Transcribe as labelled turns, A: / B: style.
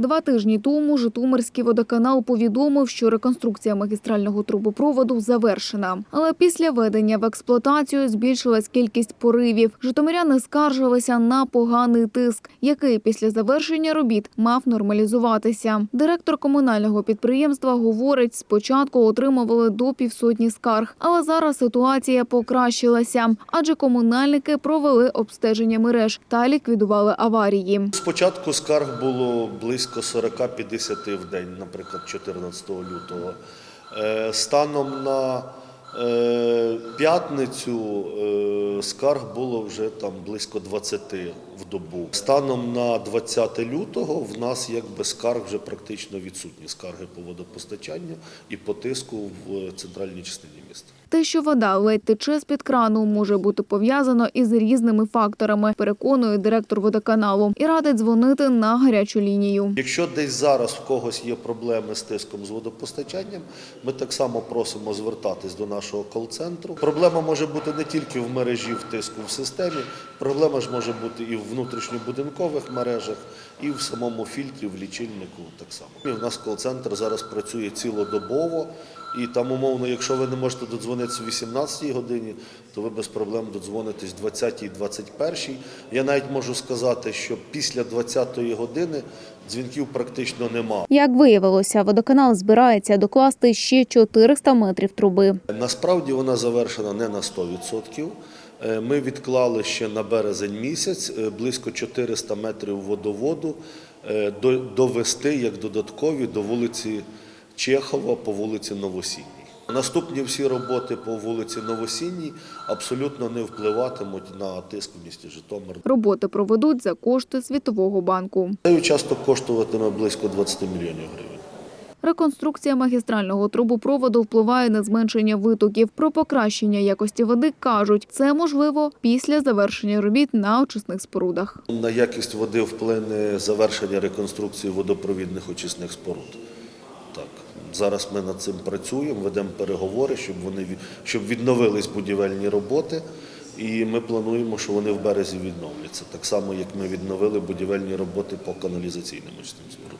A: Два тижні тому Житомирський водоканал повідомив, що реконструкція магістрального трубопроводу завершена. Але після введення в експлуатацію збільшилась кількість поривів. Житомиряни скаржилися на поганий тиск, який після завершення робіт мав нормалізуватися. Директор комунального підприємства говорить, спочатку отримували до півсотні скарг, але зараз ситуація покращилася, адже комунальники провели обстеження мереж та ліквідували аварії.
B: Спочатку скарг було близько 40-50 в день, наприклад, 14 лютого. Е, Станом на е, п'ятницю е, скарг було вже там близько 20 в добу. Станом на 20 лютого в нас якби скарг вже практично відсутні скарги по водопостачанню і по тиску в центральній частині міста.
A: Те, що вода ледь тече з-під крану, може бути пов'язано із різними факторами, переконує директор водоканалу і радить дзвонити на гарячу лінію.
B: Якщо десь зараз в когось є проблеми з тиском з водопостачанням, ми так само просимо звертатись до нашого кол-центру. Проблема може бути не тільки в мережі в тиску в системі, проблема ж може бути і в внутрішньобудинкових мережах, і в самому фільтрі, в лічильнику так само. І в нас кол-центр зараз працює цілодобово. І там, умовно, якщо ви не можете додзвонитися о 18 годині, то ви без проблем додзвонитесь 20 21 Я навіть можу сказати, що після 20 години дзвінків практично нема.
A: Як виявилося, водоканал збирається докласти ще 400 метрів труби.
B: Насправді вона завершена не на 100%. Е, Ми відклали ще на березень місяць е, близько 400 метрів водоводу е, довести як додаткові до вулиці Чехова по вулиці Новосінній. Наступні всі роботи по вулиці Новосінній абсолютно не впливатимуть на тиск у місті Житомир.
A: Роботи проведуть за кошти Світового банку.
B: Цей участок коштуватиме близько 20 мільйонів гривень.
A: Реконструкція магістрального трубопроводу впливає на зменшення витоків. Про покращення якості води кажуть, це можливо після завершення робіт на очисних спорудах.
B: На якість води вплине завершення реконструкції водопровідних очисних споруд. Так, зараз ми над цим працюємо, ведемо переговори, щоб вони щоб відновились будівельні роботи. І ми плануємо, що вони в березі відновляться. Так само, як ми відновили будівельні роботи по каналізаційним очисним спорудам.